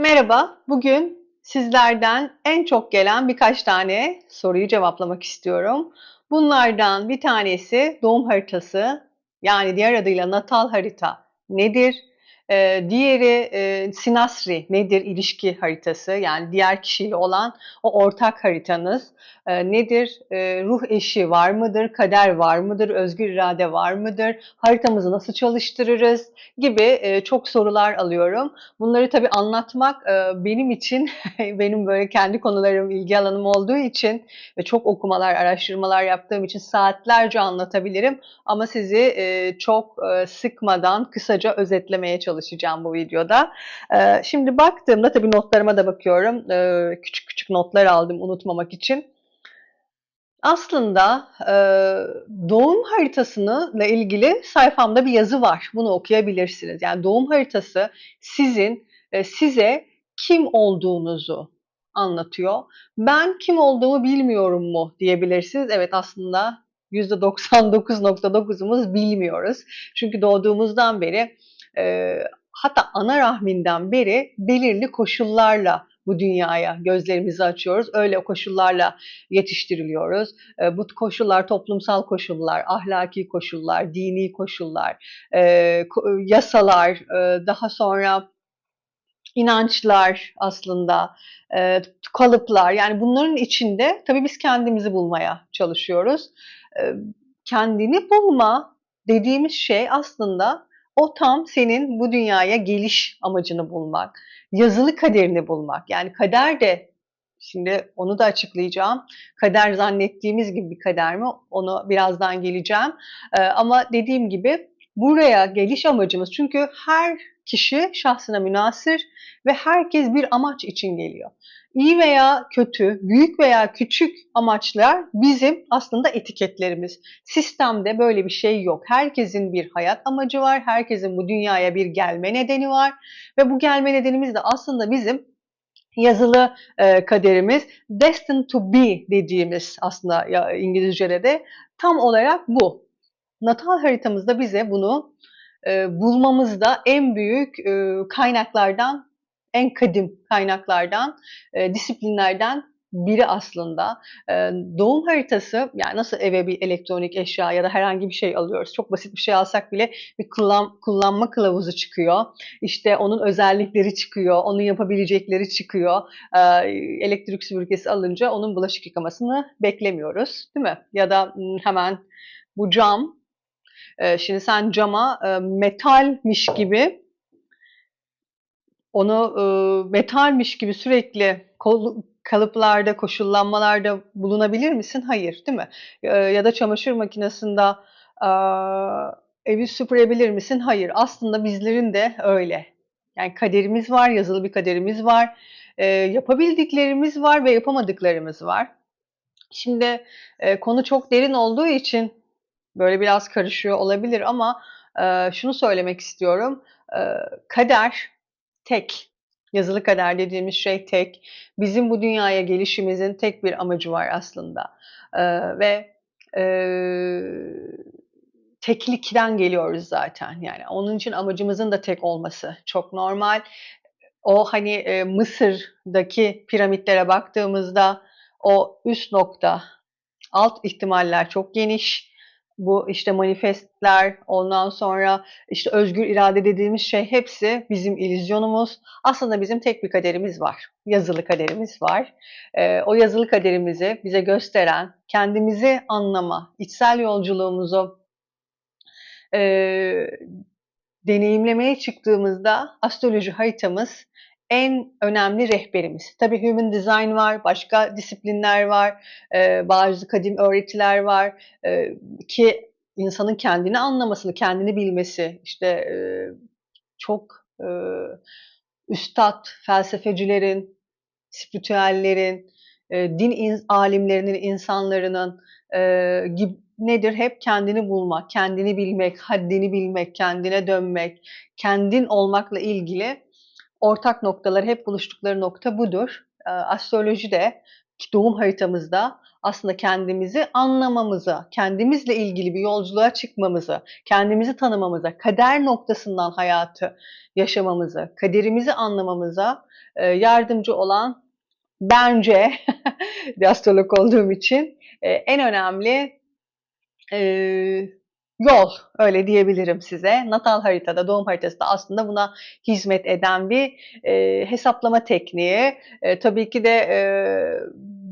Merhaba, bugün sizlerden en çok gelen birkaç tane soruyu cevaplamak istiyorum. Bunlardan bir tanesi doğum haritası, yani diğer adıyla natal harita nedir? Eee, diğeri eee, sinasri nedir? İlişki haritası, yani diğer kişiyle olan o ortak haritanız eee, nedir? Eee, ruh eşi var mıdır? Kader var mıdır? Özgür irade var mıdır? Haritamızı nasıl çalıştırırız? Gibi eee, çok sorular alıyorum. Bunları tabii anlatmak eee, benim için, benim böyle kendi konularım, ilgi alanım olduğu için ve çok okumalar, araştırmalar yaptığım için saatlerce anlatabilirim. Ama sizi eee, çok eee, sıkmadan kısaca özetlemeye çalışacağım bu videoda. Eee, şimdi baktığımda tabii notlarıma da bakıyorum. Eee, küçük küçük notlar aldım unutmamak için. Aslında eee, doğum haritasıyla ilgili sayfamda bir yazı var. Bunu okuyabilirsiniz. Yani doğum haritası sizin e, size kim olduğunuzu anlatıyor. Ben kim olduğumu bilmiyorum mu diyebilirsiniz. Evet aslında %99.9'umuz bilmiyoruz. Çünkü doğduğumuzdan beri e, hatta ana rahminden beri belirli koşullarla bu dünyaya gözlerimizi açıyoruz. Öyle koşullarla yetiştiriliyoruz. E, bu koşullar toplumsal koşullar, ahlaki koşullar, dini koşullar, e, yasalar, e, daha sonra inançlar aslında, e, kalıplar yani bunların içinde tabii biz kendimizi bulmaya çalışıyoruz. E, kendini bulma dediğimiz şey aslında o tam senin bu dünyaya geliş amacını bulmak, yazılı kaderini bulmak. Yani kader de şimdi onu da açıklayacağım. Kader zannettiğimiz gibi bir kader mi? Onu birazdan geleceğim. E, ama dediğim gibi buraya geliş amacımız çünkü her kişi şahsına münasır ve herkes bir amaç için geliyor. İyi veya kötü, büyük veya küçük amaçlar bizim aslında etiketlerimiz. Sistemde böyle bir şey yok. Herkesin bir hayat amacı var, herkesin bu dünyaya bir gelme nedeni var ve bu gelme nedenimiz de aslında bizim yazılı e, kaderimiz destined to be dediğimiz aslında ya, İngilizce'de de tam olarak bu. Natal haritamızda bize bunu e, bulmamızda en büyük e, kaynaklardan, en kadim kaynaklardan, e, disiplinlerden biri aslında. Doğum haritası, yani nasıl eve bir elektronik eşya ya da herhangi bir şey alıyoruz. Çok basit bir şey alsak bile bir kullan, kullanma kılavuzu çıkıyor. İşte onun özellikleri çıkıyor, onun yapabilecekleri çıkıyor. Elektrik süpürgesi alınca onun bulaşık yıkamasını beklemiyoruz, değil mi? Ya da hemen bu cam e, şimdi sen cama e, metalmiş gibi onu e, metalmiş gibi sürekli kol, kalıplarda, koşullanmalarda bulunabilir misin? Hayır, değil mi? E, ya da çamaşır makinesinde e, evi süpürebilir misin? Hayır. Aslında bizlerin de öyle. Yani kaderimiz var, yazılı bir kaderimiz var. E, yapabildiklerimiz var ve yapamadıklarımız var. Şimdi konu çok derin olduğu için böyle biraz karışıyor olabilir ama e, şunu söylemek istiyorum. E, kader tek. Yazılı kader dediğimiz şey tek. Bizim bu dünyaya gelişimizin tek bir amacı var aslında. E, ve e, teklikten geliyoruz zaten. Yani onun için amacımızın da tek olması çok normal. O hani e, Mısır'daki piramitlere baktığımızda o üst nokta, alt ihtimaller çok geniş bu işte manifestler, ondan sonra işte özgür irade dediğimiz şey hepsi bizim illüzyonumuz. Aslında bizim tek bir kaderimiz var. Yazılı kaderimiz var. Ee, o yazılı kaderimizi bize gösteren, kendimizi anlama, içsel yolculuğumuzu e, deneyimlemeye çıktığımızda astroloji haritamız en önemli rehberimiz. Tabii Human Design var, başka disiplinler var, e, bazı kadim öğretiler var e, ki insanın kendini anlamasını, kendini bilmesi, işte e, çok e, üstad, felsefecilerin, spiritüellerin, e, din in, alimlerinin, insanlarının e, gibi, nedir? Hep kendini bulmak, kendini bilmek, haddini bilmek, kendine dönmek, kendin olmakla ilgili ortak noktaları hep buluştukları nokta budur. Astroloji de doğum haritamızda aslında kendimizi anlamamıza, kendimizle ilgili bir yolculuğa çıkmamızı, kendimizi tanımamıza, kader noktasından hayatı yaşamamızı, kaderimizi anlamamıza e, yardımcı olan bence bir astrolog olduğum için e, en önemli e, yol öyle diyebilirim size. Natal haritada, doğum haritası da aslında buna hizmet eden bir e, hesaplama tekniği. E, tabii ki de e,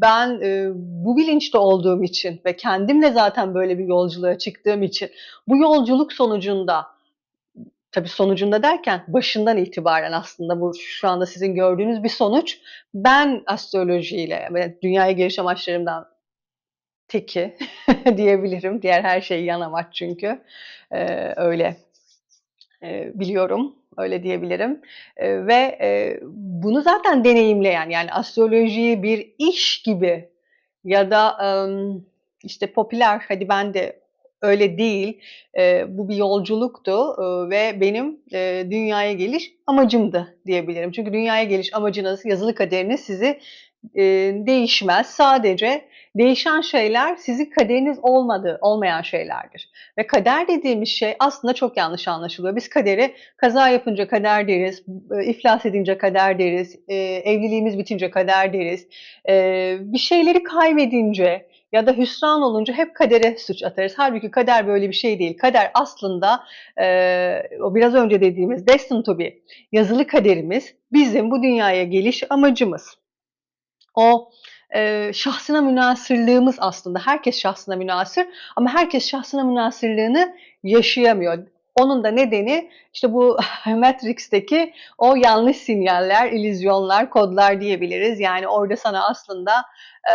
ben e, bu bilinçte olduğum için ve kendimle zaten böyle bir yolculuğa çıktığım için bu yolculuk sonucunda tabii sonucunda derken başından itibaren aslında bu şu anda sizin gördüğünüz bir sonuç. Ben astrolojiyle dünyaya geliş amaçlarımdan teki diyebilirim. Diğer her şey yan amaç çünkü. Ee, öyle e, biliyorum. Öyle diyebilirim. E, ve e, bunu zaten deneyimleyen yani astrolojiyi bir iş gibi ya da e, işte popüler hadi ben de öyle değil. E, bu bir yolculuktu e, ve benim e, dünyaya geliş amacımdı diyebilirim. Çünkü dünyaya geliş amacınız, yazılı kaderiniz sizi e, değişmez. Sadece değişen şeyler sizin kaderiniz olmadığı, olmayan şeylerdir. Ve kader dediğimiz şey aslında çok yanlış anlaşılıyor. Biz kaderi kaza yapınca kader deriz, e, iflas edince kader deriz, e, evliliğimiz bitince kader deriz, e, bir şeyleri kaybedince ya da hüsran olunca hep kadere suç atarız. Halbuki kader böyle bir şey değil. Kader aslında o biraz önce dediğimiz destined to be, yazılı kaderimiz bizim bu dünyaya geliş amacımız. O e, şahsına münasırlığımız aslında. Herkes şahsına münasır ama herkes şahsına münasırlığını yaşayamıyor. Onun da nedeni işte bu Matrix'teki o yanlış sinyaller, illüzyonlar, kodlar diyebiliriz. Yani orada sana aslında e,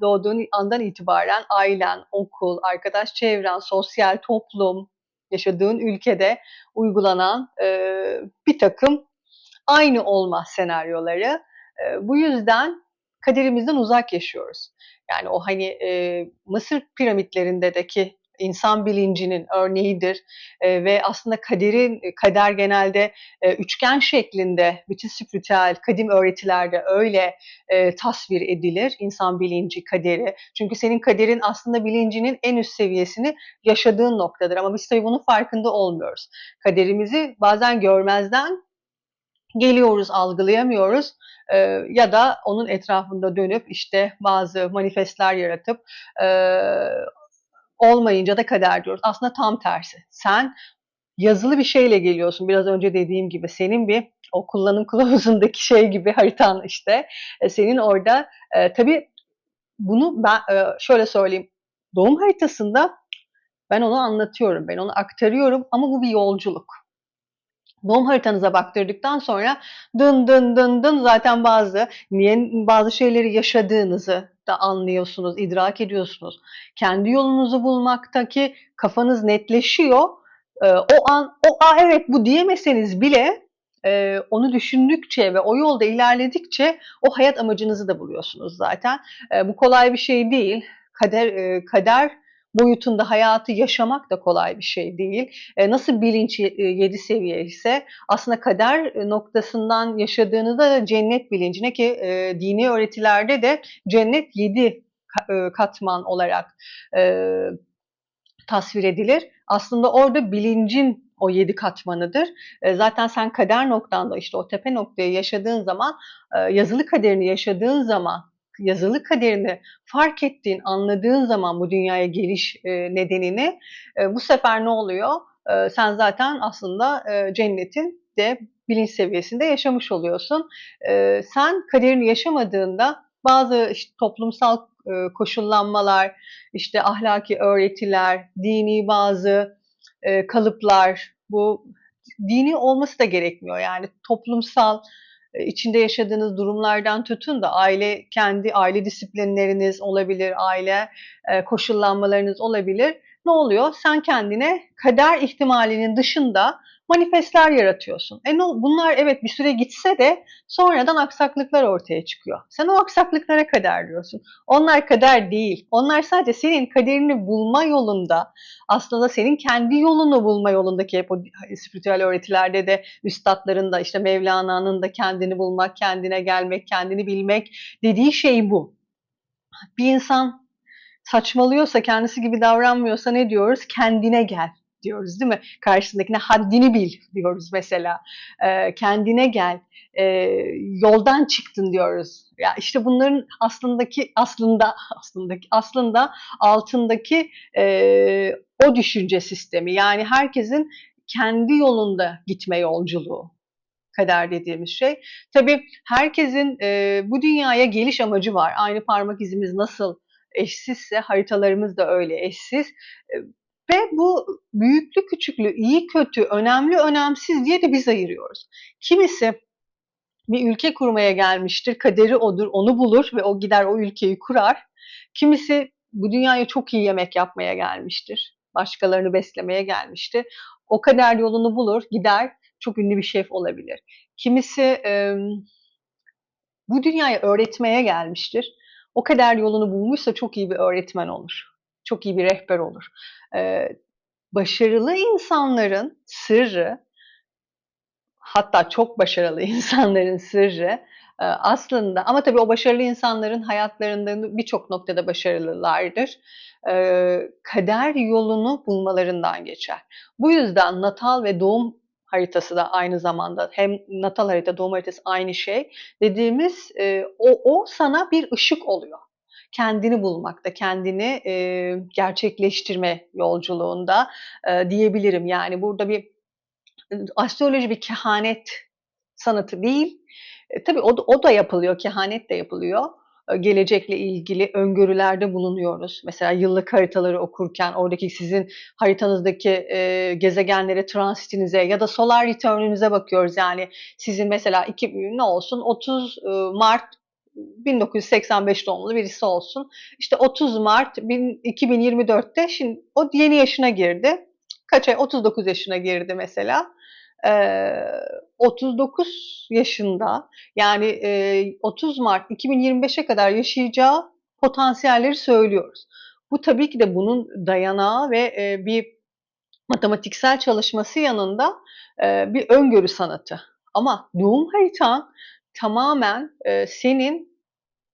doğduğun andan itibaren ailen, okul, arkadaş çevren, sosyal toplum, yaşadığın ülkede uygulanan e, bir takım aynı olma senaryoları. E, bu yüzden kaderimizden uzak yaşıyoruz. Yani o hani e, Mısır piramitlerindeki insan bilincinin örneğidir e, ve aslında kaderin kader genelde e, üçgen şeklinde bütün spiritüel kadim öğretilerde öyle e, tasvir edilir insan bilinci kaderi. Çünkü senin kaderin aslında bilincinin en üst seviyesini yaşadığın noktadır. Ama biz tabii bunun farkında olmuyoruz. Kaderimizi bazen görmezden geliyoruz algılayamıyoruz e, ya da onun etrafında dönüp işte bazı manifestler yaratıp e, olmayınca da kader diyoruz. Aslında tam tersi. Sen yazılı bir şeyle geliyorsun. Biraz önce dediğim gibi senin bir o kullanım kılavuzundaki şey gibi haritan işte. E, senin orada e, tabii bunu ben e, şöyle söyleyeyim. Doğum haritasında ben onu anlatıyorum, ben onu aktarıyorum ama bu bir yolculuk doğum haritanıza baktırdıktan sonra dın dın dın dın zaten bazı niye bazı şeyleri yaşadığınızı da anlıyorsunuz, idrak ediyorsunuz. Kendi yolunuzu bulmaktaki kafanız netleşiyor. Ee, o an o a evet bu diyemeseniz bile e, onu düşündükçe ve o yolda ilerledikçe o hayat amacınızı da buluyorsunuz zaten. E, bu kolay bir şey değil. Kader e, kader boyutunda hayatı yaşamak da kolay bir şey değil. E, nasıl bilinç e, yedi seviye ise aslında kader noktasından yaşadığınızda da cennet bilincine ki e, dini öğretilerde de cennet yedi katman olarak tasvir edilir. Aslında orada bilincin o yedi katmanıdır. Zaten sen kader noktanda işte o tepe noktayı yaşadığın zaman, yazılı kaderini yaşadığın zaman yazılı kaderini fark ettiğin, anladığın zaman bu dünyaya geliş e, nedenini e, bu sefer ne oluyor? E, sen zaten aslında cennetin de bilinç seviyesinde yaşamış oluyorsun. Sen kaderini yaşamadığında bazı işte toplumsal koşullanmalar, işte ahlaki öğretiler, dini bazı kalıplar, bu dini olması da gerekmiyor. Yani toplumsal içinde yaşadığınız durumlardan tutun da aile kendi aile disiplinleriniz olabilir, aile e, koşullanmalarınız olabilir. Ne oluyor? Sen kendine kader ihtimalinin dışında manifestler yaratıyorsun. E no, bunlar evet bir süre gitse de sonradan aksaklıklar ortaya çıkıyor. Sen o aksaklıklara kader diyorsun. Onlar kader değil. Onlar sadece senin kaderini bulma yolunda aslında senin kendi yolunu bulma yolundaki hep o spiritüel öğretilerde de üstadların da işte Mevlana'nın da kendini bulmak, kendine gelmek, kendini bilmek dediği şey bu. bir insan saçmalıyorsa, kendisi gibi davranmıyorsa ne diyoruz? Kendine gel diyoruz değil mi? Karşısındakine haddini bil diyoruz mesela. E, kendine gel, e, yoldan çıktın diyoruz. Ya işte bunların aslındaki aslında aslındaki aslında altındaki e, o düşünce sistemi yani herkesin kendi yolunda gitme yolculuğu kader dediğimiz şey. Tabii herkesin e, bu dünyaya geliş amacı var. Aynı parmak izimiz nasıl eşsizse haritalarımız da öyle eşsiz. E, ve bu büyüklü küçüklü, iyi kötü, önemli önemsiz diye de biz ayırıyoruz. Kimisi bir ülke kurmaya gelmiştir, kaderi odur, onu bulur ve o gider o ülkeyi kurar. Kimisi bu dünyaya çok iyi yemek yapmaya gelmiştir, başkalarını beslemeye gelmiştir. O kader yolunu bulur, gider, çok ünlü bir şef olabilir. Kimisi e, bu dünyaya öğretmeye gelmiştir. O kader yolunu bulmuşsa çok iyi bir öğretmen olur. Çok iyi bir rehber olur. E, başarılı insanların sırrı hatta çok başarılı insanların sırrı e, aslında ama tabii o başarılı insanların hayatlarında birçok noktada başarılılardır. E, kader yolunu bulmalarından geçer. Bu yüzden natal ve doğum haritası da aynı zamanda hem natal harita doğum haritası aynı şey dediğimiz e, o, o sana bir ışık oluyor kendini bulmakta, kendini e, gerçekleştirme yolculuğunda e, diyebilirim. Yani burada bir astroloji bir kehanet sanatı değil. E, tabii o, o da yapılıyor, kehanet de yapılıyor. Gelecekle ilgili öngörülerde bulunuyoruz. Mesela yıllık haritaları okurken oradaki sizin haritanızdaki e, gezegenlere, transitinize ya da solar return'ünüze bakıyoruz. Yani sizin mesela iki, ne olsun 30 e, Mart 1985 doğumlu birisi olsun. İşte 30 Mart 2024'te şimdi o yeni yaşına girdi. Kaç ay? 39 yaşına girdi mesela. Ee, 39 yaşında yani e, 30 Mart 2025'e kadar yaşayacağı potansiyelleri söylüyoruz. Bu tabii ki de bunun dayanağı ve e, bir matematiksel çalışması yanında e, bir öngörü sanatı. Ama doğum haritan tamamen e, senin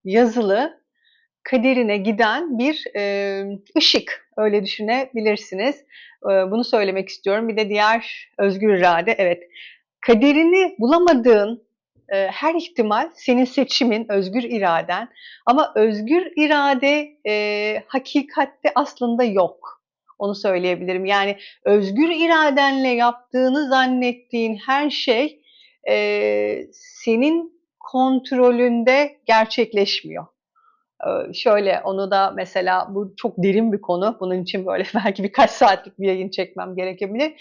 yazılı kaderine giden bir e, ışık öyle düşünebilirsiniz. E, bunu söylemek istiyorum. Bir de diğer özgür irade evet kaderini bulamadığın e, her ihtimal senin seçimin, özgür iraden ama özgür irade e, hakikatte aslında yok. Onu söyleyebilirim. Yani özgür iradenle yaptığını zannettiğin her şey e, senin kontrolünde gerçekleşmiyor. Ee, şöyle onu da mesela bu çok derin bir konu. Bunun için böyle belki birkaç saatlik bir yayın çekmem gerekebilir.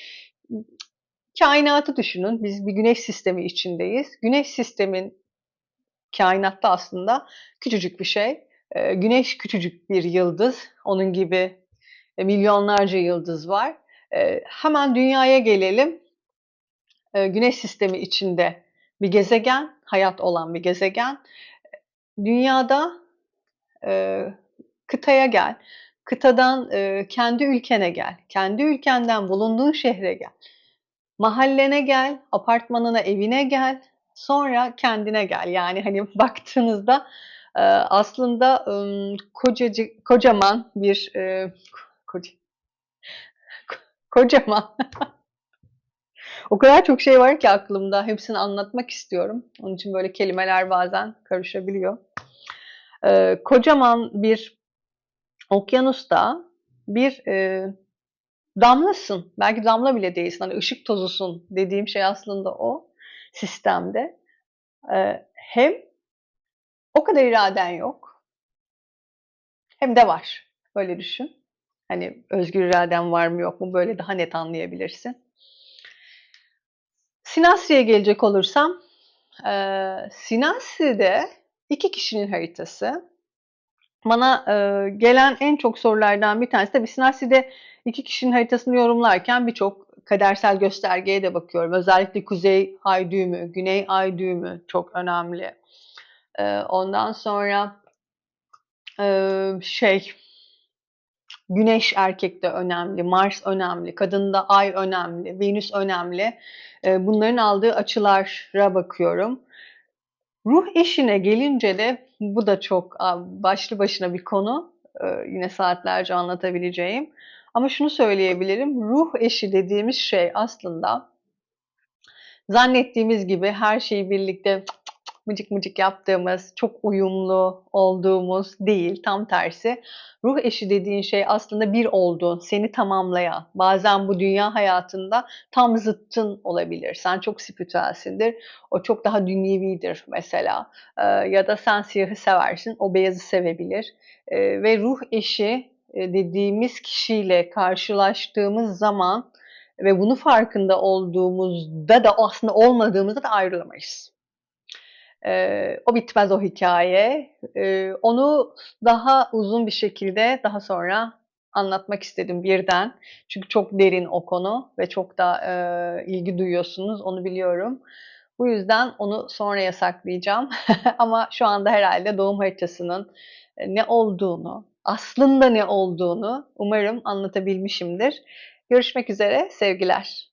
Kainatı düşünün. Biz bir güneş sistemi içindeyiz. Güneş sistemin kainatta aslında küçücük bir şey. Ee, güneş küçücük bir yıldız. Onun gibi milyonlarca yıldız var. Ee, hemen dünyaya gelelim. Güneş sistemi içinde bir gezegen, hayat olan bir gezegen. Dünyada e, kıtaya gel. Kıtadan e, kendi ülkene gel. Kendi ülkenden bulunduğun şehre gel. Mahallene gel, apartmanına, evine gel. Sonra kendine gel. Yani hani baktığınızda e, aslında e, kocacı, kocaman bir e, koca, kocaman O kadar çok şey var ki aklımda. Hepsini anlatmak istiyorum. Onun için böyle kelimeler bazen karışabiliyor. Ee, kocaman bir okyanusta bir e, damlasın. Belki damla bile değilsin. Hani ışık tozusun dediğim şey aslında o sistemde. Ee, hem o kadar iraden yok. Hem de var. Böyle düşün. Hani özgür iraden var mı yok mu böyle daha net anlayabilirsin. Sinasri'ye gelecek olursam, e, Sinasri'de iki kişinin haritası. Bana e, gelen en çok sorulardan bir tanesi de Sinasri'de iki kişinin haritasını yorumlarken birçok kadersel göstergeye de bakıyorum. Özellikle kuzey ay düğümü, güney ay düğümü çok önemli. E, ondan sonra e, şey Güneş erkekte önemli, Mars önemli, kadında Ay önemli, Venüs önemli. Bunların aldığı açılara bakıyorum. Ruh eşine gelince de bu da çok başlı başına bir konu. Ee, yine saatlerce anlatabileceğim. Ama şunu söyleyebilirim. Ruh eşi dediğimiz şey aslında zannettiğimiz gibi her şeyi birlikte mıcık mıcık yaptığımız, çok uyumlu olduğumuz değil. Tam tersi. Ruh eşi dediğin şey aslında bir olduğun, seni tamamlayan. Bazen bu dünya hayatında tam zıttın olabilir. Sen çok spiritüelsindir. O çok daha dünyevidir mesela. Ee, ya da sen siyahı seversin, o beyazı sevebilir. Ee, ve ruh eşi e, dediğimiz kişiyle karşılaştığımız zaman ve bunu farkında olduğumuzda da aslında olmadığımızda da ayrılamayız. Ee, o bitmez o hikaye. Ee, onu daha uzun bir şekilde daha sonra anlatmak istedim birden. Çünkü çok derin o konu ve çok da e, ilgi duyuyorsunuz onu biliyorum. Bu yüzden onu sonraya saklayacağım. Ama şu anda herhalde doğum haritasının ne olduğunu, aslında ne olduğunu umarım anlatabilmişimdir. Görüşmek üzere, sevgiler.